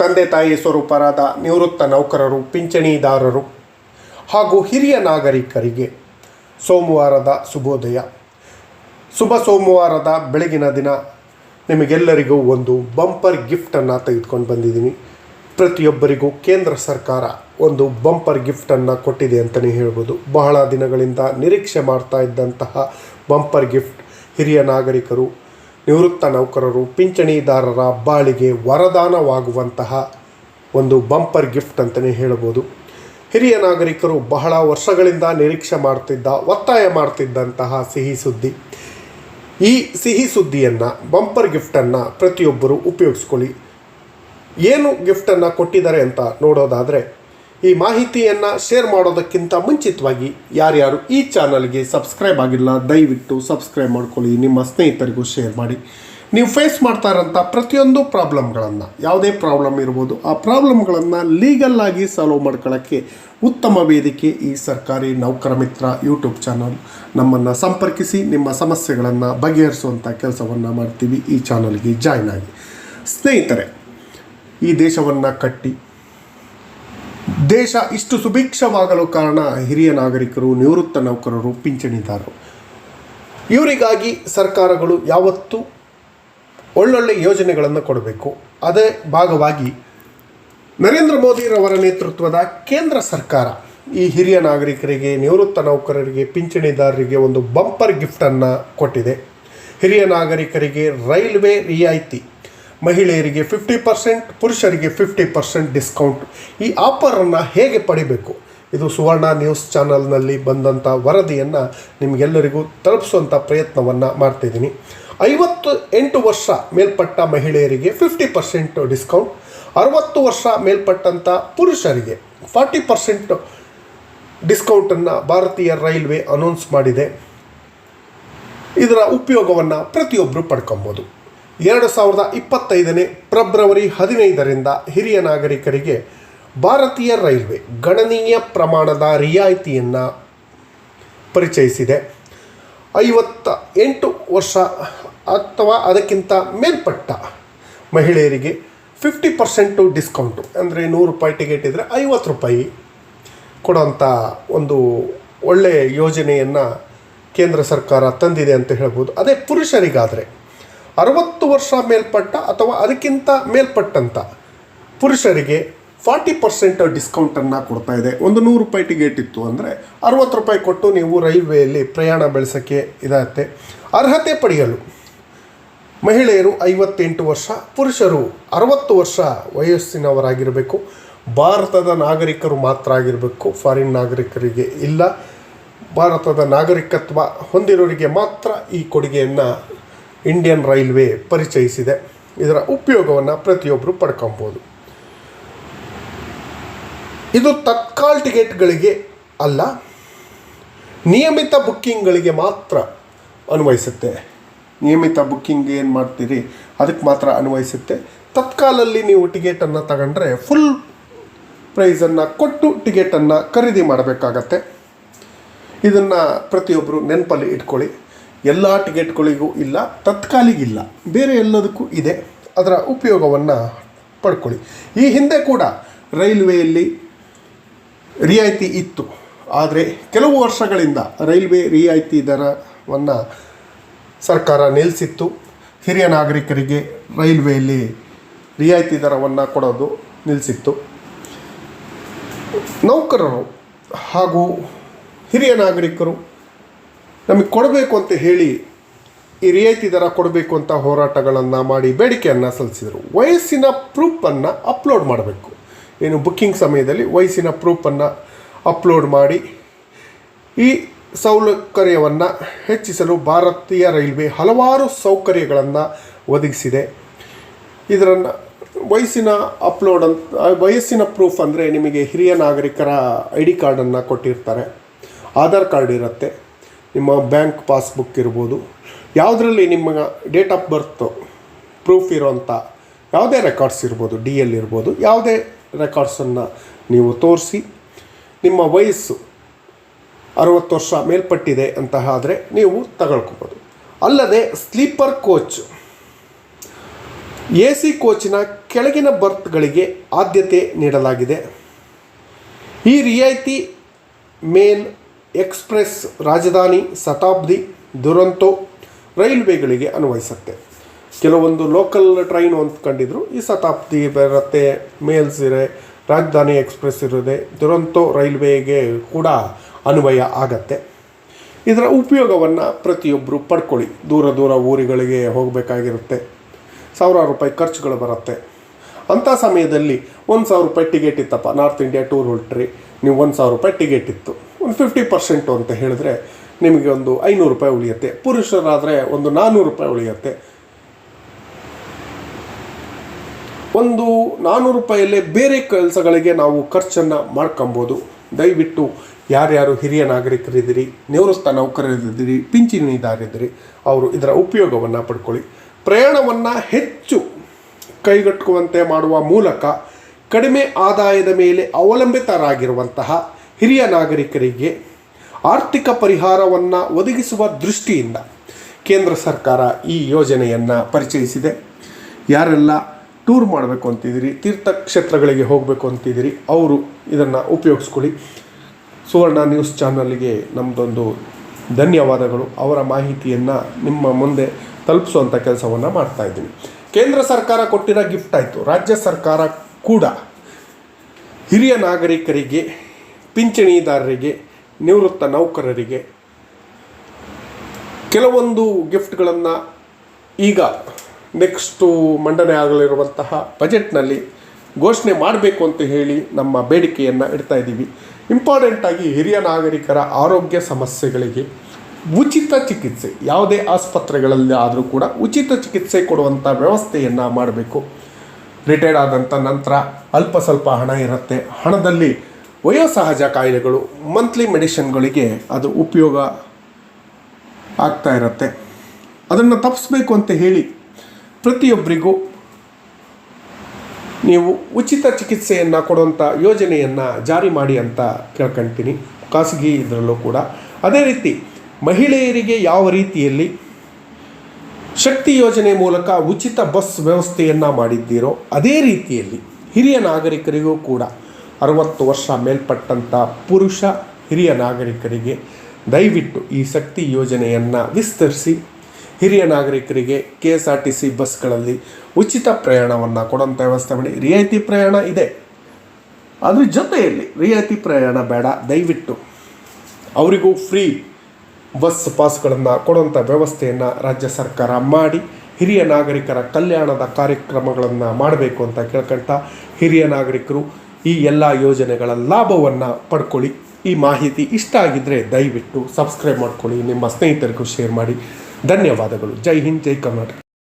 ತಂದೆ ತಾಯಿ ಸ್ವರೂಪರಾದ ನಿವೃತ್ತ ನೌಕರರು, ಪಿಂಚಣಿದಾರರು ಹಾಗೂ ಹಿರಿಯ ನಾಗರಿಕರಿಗೆ ಸೋಮವಾರದ ಶುಭೋದಯ. ಶುಭ ಸೋಮವಾರದ ಬೆಳಗಿನ ದಿನ ನಿಮಗೆಲ್ಲರಿಗೂ ಒಂದು ಬಂಪರ್ ಗಿಫ್ಟನ್ನು ತೆಗೆದುಕೊಂಡು ಬಂದಿದ್ದೀನಿ. ಪ್ರತಿಯೊಬ್ಬರಿಗೂ ಕೇಂದ್ರ ಸರ್ಕಾರ ಒಂದು ಬಂಪರ್ ಗಿಫ್ಟನ್ನು ಕೊಟ್ಟಿದೆ ಅಂತಲೇ ಹೇಳ್ಬೋದು. ಬಹಳ ದಿನಗಳಿಂದ ನಿರೀಕ್ಷೆ ಮಾಡ್ತಾ ಇದ್ದಂತಹ ಬಂಪರ್ ಗಿಫ್ಟ್ ಹಿರಿಯ ನಾಗರಿಕರು ನಿವೃತ್ತ ನೌಕರರು ಪಿಂಚಣಿದಾರರ ಬಾಳಿಗೆ ವರದಾನವಾಗುವಂತಹ ಒಂದು ಬಂಪರ್ ಗಿಫ್ಟ್ ಅಂತಲೇ ಹೇಳ್ಬೋದು. ಹಿರಿಯ ನಾಗರಿಕರು ಬಹಳ ವರ್ಷಗಳಿಂದ ನಿರೀಕ್ಷೆ ಮಾಡ್ತಿದ್ದ, ಒತ್ತಾಯ ಮಾಡ್ತಿದ್ದಂತಹ ಸಿಹಿ ಸುದ್ದಿ. ಈ ಸಿಹಿ ಸುದ್ದಿಯನ್ನು, ಬಂಪರ್ ಗಿಫ್ಟನ್ನು ಪ್ರತಿಯೊಬ್ಬರು ಉಪಯೋಗಿಸ್ಕೊಳ್ಳಿ. ಏನು ಗಿಫ್ಟನ್ನು ಕೊಟ್ಟಿದ್ದಾರೆ ಅಂತ ನೋಡೋದಾದರೆ ಈ ಮಾಹಿತಿಯನ್ನು ಶೇರ್ ಮಾಡೋದಕ್ಕಿಂತ ಮುಂಚಿತವಾಗಿ ಯಾರ್ಯಾರು ಈ ಚಾನಲ್ಗೆ ಸಬ್ಸ್ಕ್ರೈಬ್ ಆಗಿಲ್ಲ, ದಯವಿಟ್ಟು ಸಬ್ಸ್ಕ್ರೈಬ್ ಮಾಡ್ಕೊಳ್ಳಿ, ನಿಮ್ಮ ಸ್ನೇಹಿತರಿಗೂ ಶೇರ್ ಮಾಡಿ. ನೀವು ಫೇಸ್ ಮಾಡ್ತಾ ಇರೋಂಥ ಪ್ರತಿಯೊಂದು ಪ್ರಾಬ್ಲಮ್ಗಳನ್ನು ಯಾವುದೇ ಪ್ರಾಬ್ಲಮ್ ಇರ್ಬೋದು, ಆ ಪ್ರಾಬ್ಲಮ್ಗಳನ್ನು ಲೀಗಲ್ ಆಗಿ ಸಾಲ್ವ್ ಮಾಡ್ಕೊಳ್ಳೋಕ್ಕೆ ಉತ್ತಮ ವೇದಿಕೆ ಈ ಸರ್ಕಾರಿ ನೌಕರ ಮಿತ್ರ ಯೂಟ್ಯೂಬ್ ಚಾನಲ್ ನಮ್ಮನ್ನು ಸಂಪರ್ಕಿಸಿ, ನಿಮ್ಮ ಸಮಸ್ಯೆಗಳನ್ನು ಬಗೆಹರಿಸುವಂಥ ಕೆಲಸವನ್ನು ಮಾಡ್ತೀವಿ ಈ ಚಾನಲ್ಗೆ ಜಾಯ್ನ್ ಆಗಿ. ಸ್ನೇಹಿತರೆ, ಈ ದೇಶವನ್ನು ಕಟ್ಟಿ ದೇಶ ಇಷ್ಟು ಸುಭಿಕ್ಷವಾಗಲು ಕಾರಣ ಹಿರಿಯ ನಾಗರಿಕರು, ನಿವೃತ್ತ ನೌಕರರು ಪಿಂಚಣಿದಾರರು. ಇವರಿಗಾಗಿ ಸರ್ಕಾರಗಳು ಯಾವತ್ತೂ ಒಳ್ಳೊಳ್ಳೆ ಯೋಜನೆಗಳನ್ನು ಕೊಡಬೇಕು. ಅದೇ ಭಾಗವಾಗಿ ನರೇಂದ್ರ ಮೋದಿರವರ ನೇತೃತ್ವದ ಕೇಂದ್ರ ಸರ್ಕಾರ ಈ ಹಿರಿಯ ನಾಗರಿಕರಿಗೆ, ನಿವೃತ್ತ ನೌಕರರಿಗೆ, ಪಿಂಚಣಿದಾರರಿಗೆ ಒಂದು ಬಂಪರ್ ಗಿಫ್ಟನ್ನು ಕೊಟ್ಟಿದೆ. ಹಿರಿಯ ನಾಗರಿಕರಿಗೆ ರೈಲ್ವೆ ರಿಯಾಯಿತಿ. ಮಹಿಳೆಯರಿಗೆ ಫಿಫ್ಟಿ ಪರ್ಸೆಂಟ್ ಪುರುಷರಿಗೆ ಫಿಫ್ಟಿ ಪರ್ಸೆಂಟ್ ಡಿಸ್ಕೌಂಟ್ ಈ ಆಫರನ್ನು ಹೇಗೆ ಪಡಿಬೇಕು? ಇದು ಸುವರ್ಣ ನ್ಯೂಸ್ ಚಾನಲ್ನಲ್ಲಿ ಬಂದಂಥ ವರದಿಯನ್ನು ನಿಮಗೆಲ್ಲರಿಗೂ ತಲುಪಿಸುವಂಥ ಪ್ರಯತ್ನವನ್ನು ಮಾಡ್ತಿದ್ದೀನಿ ಐವತ್ತು ಎಂಟು ವರ್ಷ ಮೇಲ್ಪಟ್ಟ ಮಹಿಳೆಯರಿಗೆ ಫಿಫ್ಟಿ ಪರ್ಸೆಂಟ್ ಡಿಸ್ಕೌಂಟ್ ಅರವತ್ತು ವರ್ಷ ಮೇಲ್ಪಟ್ಟಂಥ ಪುರುಷರಿಗೆ ಫಾರ್ಟಿ ಪರ್ಸೆಂಟ್ ಡಿಸ್ಕೌಂಟನ್ನು ಭಾರತೀಯ ರೈಲ್ವೆ ಅನೌನ್ಸ್ ಮಾಡಿದೆ. ಇದರ ಉಪಯೋಗವನ್ನು ಪ್ರತಿಯೊಬ್ಬರು ಪಡ್ಕೊಬೋದು. ಎರಡು ಸಾವಿರದ ಇಪ್ಪತ್ತೈದನೇ ಫೆಬ್ರವರಿ ಹದಿನೈದರಿಂದ ಹಿರಿಯ ನಾಗರಿಕರಿಗೆ ಭಾರತೀಯ ರೈಲ್ವೆ ಗಣನೀಯ ಪ್ರಮಾಣದ ರಿಯಾಯಿತಿಯನ್ನು ಪರಿಚಯಿಸಿದೆ. ಐವತ್ತ ಎಂಟು ವರ್ಷ ಅಥವಾ ಅದಕ್ಕಿಂತ ಮೇಲ್ಪಟ್ಟ ಮಹಿಳೆಯರಿಗೆ ಫಿಫ್ಟಿ ಪರ್ಸೆಂಟು ಡಿಸ್ಕೌಂಟು, ಅಂದರೆ ನೂರು ರೂಪಾಯಿ ಟಿಕೆಟ್ ಇದ್ದರೆ ಐವತ್ತು ರೂಪಾಯಿ ಕೊಡೋಂಥ ಒಂದು ಒಳ್ಳೆಯ ಯೋಜನೆಯನ್ನು ಕೇಂದ್ರ ಸರ್ಕಾರ ತಂದಿದೆ ಅಂತ ಹೇಳ್ಬೋದು. ಅದೇ ಪುರುಷರಿಗಾದರೆ ಅರವತ್ತು ವರ್ಷ ಮೇಲ್ಪಟ್ಟ ಅಥವಾ ಅದಕ್ಕಿಂತ ಮೇಲ್ಪಟ್ಟಂಥ ಪುರುಷರಿಗೆ ಫಾರ್ಟಿ ಪರ್ಸೆಂಟ್ ಡಿಸ್ಕೌಂಟನ್ನು ಕೊಡ್ತಾ ಇದೆ. ಒಂದು ನೂರು ರೂಪಾಯಿ ಟಿಕೆಟ್ ಇತ್ತು ಅಂದರೆ ಅರವತ್ತು ರೂಪಾಯಿ ಕೊಟ್ಟು ನೀವು ರೈಲ್ವೆಯಲ್ಲಿ ಪ್ರಯಾಣ ಬೆಳೆಸೋಕ್ಕೆ ಇದಾಗುತ್ತೆ ಅರ್ಹತೆ ಪಡೆಯಲು ಮಹಿಳೆಯರು ಐವತ್ತೆಂಟು ವರ್ಷ, ಪುರುಷರು ಅರವತ್ತು ವರ್ಷ ವಯಸ್ಸಿನವರಾಗಿರಬೇಕು. ಭಾರತದ ನಾಗರಿಕರು ಮಾತ್ರ ಆಗಿರಬೇಕು. ಫಾರಿನ್ ನಾಗರಿಕರಿಗೆ ಇಲ್ಲ. ಭಾರತದ ನಾಗರಿಕತ್ವ ಹೊಂದಿರೋರಿಗೆ ಮಾತ್ರ ಈ ಕೊಡುಗೆಯನ್ನು ಇಂಡಿಯನ್ ರೈಲ್ವೆ ಪರಿಚಯಿಸಿದೆ. ಇದರ ಉಪಯೋಗವನ್ನು ಪ್ರತಿಯೊಬ್ಬರು ಪಡ್ಕೊಬೋದು. ಇದು ತತ್ಕಾಲ್ ಟಿಕೆಟ್ಗಳಿಗೆ ಅಲ್ಲ, ನಿಯಮಿತ ಬುಕ್ಕಿಂಗ್ಗಳಿಗೆ ಮಾತ್ರ ಅನ್ವಯಿಸುತ್ತೆ. ನಿಯಮಿತ ಬುಕ್ಕಿಂಗ್ ಏನು ಮಾಡ್ತೀರಿ? ಅದಕ್ಕೆ ಮಾತ್ರ ಅನ್ವಯಿಸುತ್ತೆ. ತತ್ಕಾಲಲ್ಲಿ ನೀವು ಟಿಕೆಟನ್ನು ತಗೊಂಡ್ರೆ ಫುಲ್ ಪ್ರೈಸನ್ನು ಕೊಟ್ಟು ಟಿಕೆಟನ್ನು ಖರೀದಿ ಮಾಡಬೇಕಾಗತ್ತೆ. ಇದನ್ನು ಪ್ರತಿಯೊಬ್ಬರು ನೆನಪಲ್ಲಿ ಇಟ್ಕೊಳ್ಳಿ. ಎಲ್ಲ ಟಿಕೆಟ್ಗಳಿಗೂ ಇಲ್ಲ ತತ್ಕಾಲಿಗಿಲ್ಲ ಬೇರೆ ಎಲ್ಲದಕ್ಕೂ ಇದೆ. ಅದರ ಉಪಯೋಗವನ್ನು ಪಡ್ಕೊಳ್ಳಿ. ಈ ಹಿಂದೆ ಕೂಡ ರೈಲ್ವೆಯಲ್ಲಿ ರಿಯಾಯಿತಿ ಇತ್ತು. ಆದರೆ ಕೆಲವು ವರ್ಷಗಳಿಂದ ರೈಲ್ವೆ ರಿಯಾಯಿತಿ ದರವನ್ನು ಸರ್ಕಾರ ನಿಲ್ಲಿಸಿತ್ತು ಹಿರಿಯ ನಾಗರಿಕರಿಗೆ ರೈಲ್ವೆಯಲ್ಲಿ ರಿಯಾಯಿತಿ ದರವನ್ನು ಕೊಡೋದು ನಿಲ್ಲಿಸಿತ್ತು ನೌಕರರು ಹಾಗೂ ಹಿರಿಯ ನಾಗರಿಕರು ನಮಗೆ ಕೊಡಬೇಕು ಅಂತ ಹೇಳಿ ಈ ರಿಯಾಯಿತಿ ದರ ಕೊಡಬೇಕು ಅಂತ ಹೋರಾಟಗಳನ್ನು ಮಾಡಿ ಬೇಡಿಕೆಯನ್ನು ಸಲ್ಲಿಸಿದರು. ವಯಸ್ಸಿನ ಪ್ರೂಫನ್ನು ಅಪ್ಲೋಡ್ ಮಾಡಬೇಕು. ಏನು ಬುಕ್ಕಿಂಗ್ ಸಮಯದಲ್ಲಿ ವಯಸ್ಸಿನ ಪ್ರೂಫನ್ನು ಅಪ್ಲೋಡ್ ಮಾಡಿ ಈ ಸೌಕರ್ಯವನ್ನು ಹೆಚ್ಚಿಸಲು ಭಾರತೀಯ ರೈಲ್ವೆ ಹಲವಾರು ಸೌಕರ್ಯಗಳನ್ನು ಒದಗಿಸಿದೆ. ಇದರನ್ನು ವಯಸ್ಸಿನ ಅಪ್ಲೋಡ್ ಅಂತ ವಯಸ್ಸಿನ ಪ್ರೂಫ್ ಅಂದರೆ ನಿಮಗೆ ಹಿರಿಯ ನಾಗರಿಕರ ಐ ಡಿ ಕಾರ್ಡನ್ನು ಕೊಟ್ಟಿರ್ತಾರೆ. ಆಧಾರ್ ಕಾರ್ಡ್ ಇರುತ್ತೆ. ನಿಮ್ಮ ಬ್ಯಾಂಕ್ ಪಾಸ್ಬುಕ್ ಇರ್ಬೋದು. ಯಾವುದರಲ್ಲಿ ನಿಮ್ಮ ಡೇಟ್ ಆಫ್ ಬರ್ತ್ ಪ್ರೂಫ್ ಇರೋಂಥ ಯಾವುದೇ ರೆಕಾರ್ಡ್ಸ್ ಇರ್ಬೋದು, ಡಿ ಎಲ್ ಇರ್ಬೋದು, ಯಾವುದೇ ರೆಕಾರ್ಡ್ಸನ್ನು ನೀವು ತೋರಿಸಿ. ನಿಮ್ಮ ವಯಸ್ಸು ಅರವತ್ತು ವರ್ಷ ಮೇಲ್ಪಟ್ಟಿದೆ ಅಂತ ಆದರೆ ನೀವು ತಗೊಳ್ಕೋಬೋದು. ಅಲ್ಲದೆ ಸ್ಲೀಪರ್ ಕೋಚ್. ಎ ಸಿ ಕೋಚಿನ ಕೆಳಗಿನ ಬರ್ತ್ಗಳಿಗೆ ಆದ್ಯತೆ ನೀಡಲಾಗಿದೆ. ಈ ರಿಯಾಯಿತಿ ಮೇಲ್ ಎಕ್ಸ್ಪ್ರೆಸ್ ರಾಜಧಾನಿ ಶತಾಬ್ದಿ ದುರಂತೋ ರೈಲ್ವೆಗಳಿಗೆ ಅನ್ವಯಿಸುತ್ತೆ. ಕೆಲವೊಂದು ಲೋಕಲ್ ಟ್ರೈನ್ ಕಂಡಿದ್ರು ಈ ಶತಾಬ್ದಿ ಬರುತ್ತೆ ಮೇಲ್ಸ್ ಇರೆ ರಾಜಧಾನಿ ಎಕ್ಸ್ಪ್ರೆಸ್ ಇರುತ್ತೆ, ದುರಂತೋ ರೈಲ್ವೆಗೆ ಕೂಡ ಅನ್ವಯ ಆಗತ್ತೆ. ಇದರ ಉಪಯೋಗವನ್ನು ಪ್ರತಿಯೊಬ್ಬರು ಪಡ್ಕೊಳ್ಳಿ. ದೂರ ದೂರ ಊರುಗಳಿಗೆ ಹೋಗಬೇಕಾಗಿರುತ್ತೆ. ಸಾವಿರಾರು ರೂಪಾಯಿ ಖರ್ಚುಗಳು ಬರುತ್ತೆ. ಅಂಥ ಸಮಯದಲ್ಲಿ ಒಂದು ಸಾವಿರ ರೂಪಾಯಿ ಟಿಕೆಟ್ ಇತ್ತಪ್ಪ. ನಾರ್ತ್ ಇಂಡಿಯಾ ಟೂರ್ ಹೊರಟ್ರಿ. ನೀವು ಒಂದು ಸಾವಿರ ರೂಪಾಯಿ ಟಿಕೆಟ್ ಇತ್ತು. ಒಂದು ಫಿಫ್ಟಿ ಪರ್ಸೆಂಟು ಅಂತ ಹೇಳಿದ್ರೆ ನಿಮಗೆ ಒಂದು ಐನೂರು ರೂಪಾಯಿ ಉಳಿಯುತ್ತೆ. ಪುರುಷರಾದರೆ ಒಂದು ನಾನ್ನೂರು ರೂಪಾಯಿ ಉಳಿಯುತ್ತೆ. ಒಂದು ನಾನ್ನೂರು ರೂಪಾಯಲ್ಲೇ ಬೇರೆ ಕೆಲಸಗಳಿಗೆ ನಾವು ಖರ್ಚನ್ನು ಮಾಡ್ಕೊಬೋದು. ದಯವಿಟ್ಟು ಯಾರ್ಯಾರು ಹಿರಿಯ ನಾಗರಿಕರಿದ್ದೀರಿ ನಿವೃತ್ತ ನೌಕರರಿದ್ದೀರಿ ಪಿಂಚಣಿದಾರಿದ್ದೀರಿ ಅವರು ಇದರ ಉಪಯೋಗವನ್ನು ಪಡ್ಕೊಳ್ಳಿ. ಪ್ರಯಾಣವನ್ನು ಹೆಚ್ಚು ಕೈಗಟ್ಟುವಂತೆ ಮಾಡುವ ಮೂಲಕ ಕಡಿಮೆ ಆದಾಯದ ಮೇಲೆ ಅವಲಂಬಿತರಾಗಿರುವಂತಹ ಹಿರಿಯ ನಾಗರಿಕರಿಗೆ ಆರ್ಥಿಕ ಪರಿಹಾರವನ್ನು ಒದಗಿಸುವ ದೃಷ್ಟಿಯಿಂದ ಕೇಂದ್ರ ಸರ್ಕಾರ ಈ ಯೋಜನೆಯನ್ನು ಪರಿಚಯಿಸಿದೆ. ಯಾರೆಲ್ಲ ಟೂರ್ ಮಾಡಬೇಕು ಅಂತಿದ್ದೀರಿ, ತೀರ್ಥಕ್ಷೇತ್ರಗಳಿಗೆ ಹೋಗಬೇಕು ಅಂತಿದ್ದೀರಿ, ಅವರು ಇದನ್ನು ಉಪಯೋಗಿಸ್ಕೊಳ್ಳಿ. ಸುವರ್ಣ ನ್ಯೂಸ್ ಚಾನಲ್ಗೆ ನಮ್ಮದೊಂದು ಧನ್ಯವಾದಗಳು. ಅವರ ಮಾಹಿತಿಯನ್ನು ನಿಮ್ಮ ಮುಂದೆ ತಲುಪಿಸುವಂಥ ಕೆಲಸವನ್ನು ಮಾಡ್ತಾ ಇದ್ದೀನಿ. ಕೇಂದ್ರ ಸರ್ಕಾರ ಕೊಟ್ಟಿರೋ ಗಿಫ್ಟ್ ಆಯಿತು. ರಾಜ್ಯ ಸರ್ಕಾರ ಕೂಡ ಹಿರಿಯ ನಾಗರಿಕರಿಗೆ ಪಿಂಚಣಿದಾರರಿಗೆ, ನಿವೃತ್ತ ನೌಕರರಿಗೆ ಕೆಲವೊಂದು ಗಿಫ್ಟ್ಗಳನ್ನು ಈಗ ನೆಕ್ಸ್ಟು ಮಂಡನೆ ಆಗಲಿರುವಂತಹ ಬಜೆಟ್ನಲ್ಲಿ ಘೋಷಣೆ ಮಾಡಬೇಕು ಅಂತ ಹೇಳಿ ನಮ್ಮ ಬೇಡಿಕೆಯನ್ನು ಇಡ್ತಾ ಇದ್ದೀವಿ. ಇಂಪಾರ್ಟೆಂಟಾಗಿ ಹಿರಿಯ ನಾಗರಿಕರ ಆರೋಗ್ಯ ಸಮಸ್ಯೆಗಳಿಗೆ ಉಚಿತ ಚಿಕಿತ್ಸೆ, ಯಾವುದೇ ಆಸ್ಪತ್ರೆಗಳಲ್ಲಿ ಆದರೂ ಕೂಡ ಉಚಿತ ಚಿಕಿತ್ಸೆ ಕೊಡುವಂಥ ವ್ಯವಸ್ಥೆಯನ್ನು ಮಾಡಬೇಕು. ರಿಟೈರ್ಡ್ ಆದಂಥ ನಂತರ ಅಲ್ಪ ಸ್ವಲ್ಪ ಹಣ ಇರುತ್ತೆ. ಹಣದಲ್ಲಿ ವಯೋಸಹಜ ಕಾಯಿಲೆಗಳು ಮಂತ್ಲಿ ಮೆಡಿಷನ್ಗಳಿಗೆ ಅದು ಉಪಯೋಗ ಆಗ್ತಾ ಇರುತ್ತೆ. ಅದನ್ನು ತಪ್ಪಿಸ್ಬೇಕು ಅಂತ ಹೇಳಿ ಪ್ರತಿಯೊಬ್ಬರಿಗೂ ನೀವು ಉಚಿತ ಚಿಕಿತ್ಸೆಯನ್ನು ಕೊಡುವಂಥ ಯೋಜನೆಯನ್ನು ಜಾರಿ ಮಾಡಿ ಅಂತ ಕೇಳ್ಕೊಳ್ತೀನಿ ಖಾಸಗಿ ಇದರಲ್ಲೂ ಕೂಡ. ಅದೇ ರೀತಿ ಮಹಿಳೆಯರಿಗೆ ಯಾವ ರೀತಿಯಲ್ಲಿ ಶಕ್ತಿ ಯೋಜನೆ ಮೂಲಕ ಉಚಿತ ಬಸ್ ವ್ಯವಸ್ಥೆಯನ್ನು ಮಾಡಿದ್ದೀರೋ ಅದೇ ರೀತಿಯಲ್ಲಿ ಹಿರಿಯ ನಾಗರಿಕರಿಗೂ ಕೂಡ ಅರವತ್ತು ವರ್ಷ ಮೇಲ್ಪಟ್ಟಂಥ ಪುರುಷ ಹಿರಿಯ ನಾಗರಿಕರಿಗೆ ದಯವಿಟ್ಟು ಈ ಶಕ್ತಿ ಯೋಜನೆಯನ್ನು ವಿಸ್ತರಿಸಿ. ಹಿರಿಯ ನಾಗರಿಕರಿಗೆ K S R T C ಬಸ್ಗಳಲ್ಲಿ ಉಚಿತ ಪ್ರಯಾಣವನ್ನು ಕೊಡುವಂಥ ವ್ಯವಸ್ಥೆ ಮಾಡಿ. ರಿಯಾಯಿತಿ ಪ್ರಯಾಣ ಇದೆ. ಅದ್ರ ಜೊತೆಯಲ್ಲಿ ರಿಯಾಯಿತಿ ಪ್ರಯಾಣ ಬೇಡ. ದಯವಿಟ್ಟು ಅವರಿಗೂ ಫ್ರೀ ಬಸ್ ಪಾಸ್ಗಳನ್ನು ಕೊಡುವಂಥ ವ್ಯವಸ್ಥೆಯನ್ನು ರಾಜ್ಯ ಸರ್ಕಾರ ಮಾಡಿ. ಹಿರಿಯ ನಾಗರಿಕರ ಕಲ್ಯಾಣದ ಕಾರ್ಯಕ್ರಮಗಳನ್ನು ಮಾಡಬೇಕು ಅಂತ ಕೇಳ್ಕೊಳ್ತಾ ಹಿರಿಯ ನಾಗರಿಕರು ಈ ಎಲ್ಲ ಯೋಜನೆಗಳ ಲಾಭವನ್ನು ಪಡ್ಕೊಳ್ಳಿ. ಈ ಮಾಹಿತಿ ಇಷ್ಟ ಆಗಿದ್ದರೆ ದಯವಿಟ್ಟು ಸಬ್ಸ್ಕ್ರೈಬ್ ಮಾಡ್ಕೊಳ್ಳಿ. ನಿಮ್ಮ ಸ್ನೇಹಿತರಿಗೂ ಶೇರ್ ಮಾಡಿ. ಧನ್ಯವಾದಗಳು. ಜೈ ಹಿಂದ್, ಜೈ ಕರ್ನಾಟಕ.